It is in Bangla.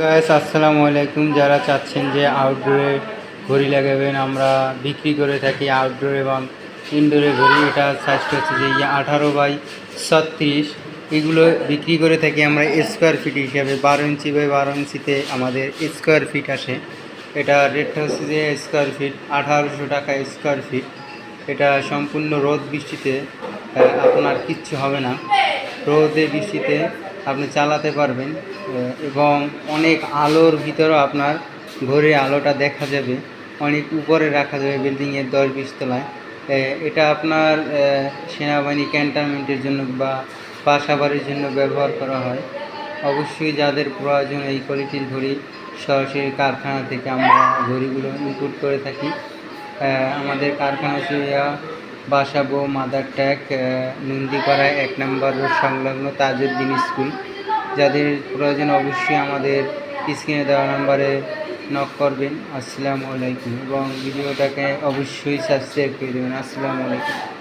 গাইস আসসালামু আলাইকুম। যারা চাচ্ছেন যে আউটডোরে ঘড়ি লাগাবেন, আমরা বিক্রি করে থাকি আউটডোর এবং ইনডোরে ঘড়ি। এটা সাইজটা হচ্ছে যে আঠারো বাই ছত্রিশ। এগুলো বিক্রি করে থাকি আমরা স্কোয়ার ফিট হিসাবে। বারো ইঞ্চি বাই বারো ইঞ্চিতে আমাদের স্কোয়ার ফিট আসে। এটা রেটটা হচ্ছে যে স্কোয়ার ফিট আঠারোশো টাকা স্কোয়ার ফিট এটা সম্পূর্ণ রোদ বৃষ্টিতে আপনার কিচ্ছু হবে না। রোদে বৃষ্টিতে আপনি চালাতে পারবেন। এবং অনেক আলোর ভিতরেও আপনার ঘরে আলোটা দেখা যাবে। অনেক উপরে রাখা যাবে বিল্ডিংয়ের দশ বিশ তলায়। আহ, এটা আপনার সেনাবাহিনী ক্যান্টনমেন্টের জন্য বা বাসাবাড়ির জন্য ব্যবহার করা হয়। অবশ্যই যাদের প্রয়োজন এই কোয়ালিটির ঘড়ি সরাসরি কারখানা থেকে আমরা ঘড়িগুলো ইনপুট করে থাকি। আমাদের কারখানা হচ্ছে বাসাবো মাদার ট্যাগ নন্দীপাড়ায় এক নম্বর রোড সংলগ্ন তাজউদ্দিন স্কুল। যাদের প্রয়োজন অবশ্যই আমাদের স্ক্রিনে দেওয়া নাম্বারে নক করবেন। আসসালামু আলাইকুম। এবং ভিডিওটাকে অবশ্যই সাবস্ক্রাইব করে দেবেন। আসসালামু আলাইকুম।